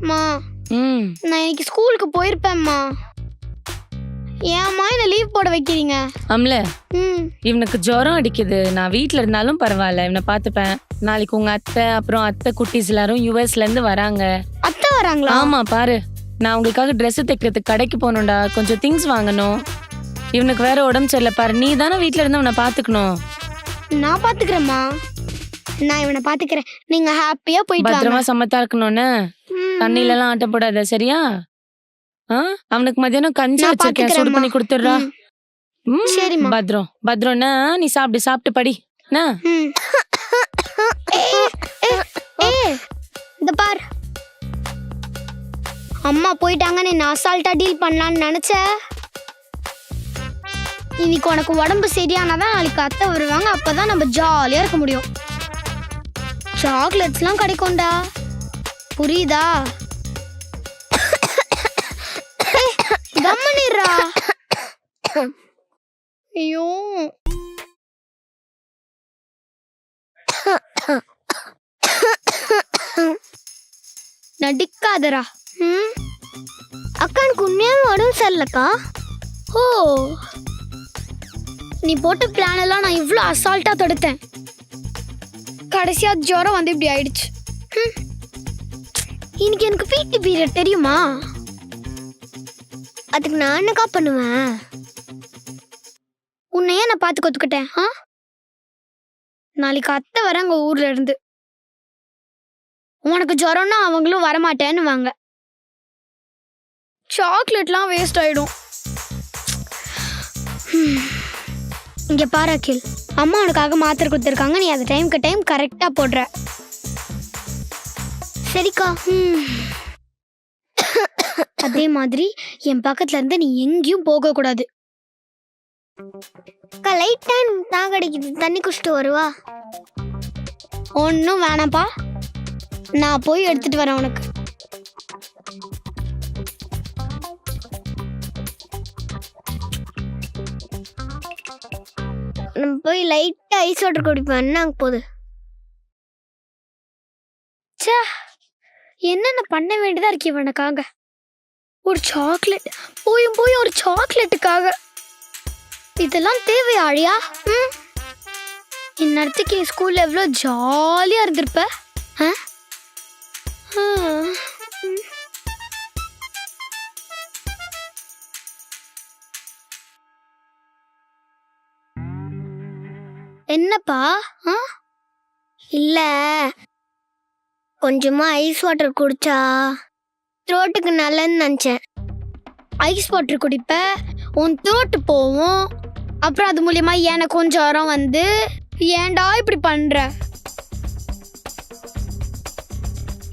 மா. நான் இன்னைக்கு ஸ்கூலுக்கு போயிருப்பேன்மா. ஏம்மா என்ன லீவ் போட வைக்கிறீங்க? அம்ல ம். இவனுக்கு ஜுரம் அடிக்குது. நான் வீட்ல இருந்தாலும் பரவாயில்ல இவனை பார்த்துப்பேன். நாளைக்கு உங்க அத்தை அப்புறம் அத்தை குட்டீஸ் எல்லாரும் யூஎஸ்ல இருந்து வராங்க. அத்தை வராங்களா? ஆமா பாரு. நான் உங்களுக்காக Dress தைக்கிறதுக்கு கடைக்கு போகணும்டா. கொஞ்சம் திங்ஸ் வாங்கணும். இவனுக்கு வேற உடம்பு சரியில்லை பாரு. நீ தானே வீட்ல இருந்து அவனை பாத்துக்கணும் நான் பாத்துக்கிறேம்மா நான் இவனை பாத்துக்கிறேன் நீங்க ஹாப்பியா போயிட்டு பத்திரமா சமத்தா இருக்கணும்னு. ம். தண்ணில எல்லாம் ஆட்ட போடாத சரியா? ஆ? அவனுக்கு மதியானம் கஞ்சி நான் வச்சிருக்கேன். சூடு பண்ணி. கொடுத்துடுறா. ம். ம், சரிம்மா. பத்ரம். பத்ரம்னா நீ சாப்பிடு சாப்பிட்டு படி. என்ன? ம். இந்த பார். அம்மா போயிட்டாங்கன்னு நான் அசால்ட்டா டீல் பண்ணலான்னு நினைச்ச? இன்னைக்கு உனக்கு உடம்பு சரியானாதான் நாளைக்கு அத்தை வருவாங்க. அப்பதான் நம்ம ஜாலியா இருக்க முடியும். சாக்லேட்ஸ்லாம் கிடைக்கும்டா. புரியுதா? ஏய், ஐயோ. நடிக்காதடா. ம்? அக்கா எனக்கு உடம்பு சரியில்லக்கா? ஓ. நீ போட்ட பிளான் எல்லாம் நான் இவ்வளோ அசால்ட்டாக தடுத்தேன். கடைசியாக ஜுரம் வந்து இப்படி ஆயிடுச்சு. ம். இன்னைக்கு எனக்கு பிடி பீரியட் தெரியுமா? அதுக்கு நான் என்னக்கா பண்ணுவேன்? உன்னையே நான் பார்த்து கொத்துக்கிட்டேன் ஆ? நாளைக்கு அத்தை வராங்க ஊர்ல இருந்து. உனக்கு ஜுரம்னா அவங்களும் வரமாட்டேன்னு வாங்க சாக்லேட்லாம் வேஸ்ட் ஆயிடும். இங்கே பாரு அகில் அம்மா உனக்காக மாத்திரை கொடுத்துருக்காங்க நீ அந்த டைம்க்கு டைம் கரெக்டாக போடுற. சரிக்கா. அதே மாதிரி என் பக்கத்துல இருந்து நீ எங்கேயும் போக கூடாது. அக்கா லைட் டைம் தான் கிடைக்குது தண்ணி குடிச்சிட்டு வருவா. ஒன்றும் வேணாம்ப்பா. நான் போய் எடுத்துட்டு வரேன் உனக்கு. நம்ம போய் லைட்டா ஐஸ் வாட்டர் குடிப்போம். என்ன போகுது? ச்சே. என்னென்ன பண்ண வேண்டியதா இருக்கு இவனுக்காக? ஒரு சாக்லேட் போயும் போய் ஒரு சாக்லேட்டுக்காக இதெல்லாம் தேவையா அழியா? ம்? இந்நேரத்துக்கு என் ஸ்கூலில் எவ்வளோ ஜாலியாக இருந்திருப்ப. ஆ? ஆ. என்னப்பா? ஆ? இல்லை. கொஞ்சமா ஐஸ் வாட்டர் குடிச்சா த்ரோட்டுக்கு நல்லன்னு நினச்சேன். ஐஸ் வாட்டர் குடிப்ப உன் த்ரோட்டு போவோம். அப்புறம் அது மூலியமா எனக்கு கொஞ்சம் ஜுரம் வந்து ஏன்டா இப்படி பண்ற?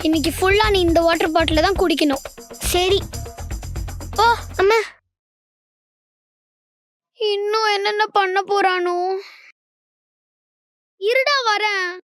இன்னைக்கு ஃபுல்லா நீ இந்த வாட்டர் பாட்டில தான் குடிக்கணும். சரி. ஓ அம்மா. இன்னும் என்னென்ன பண்ண போறானோ? இருடா வரேன்.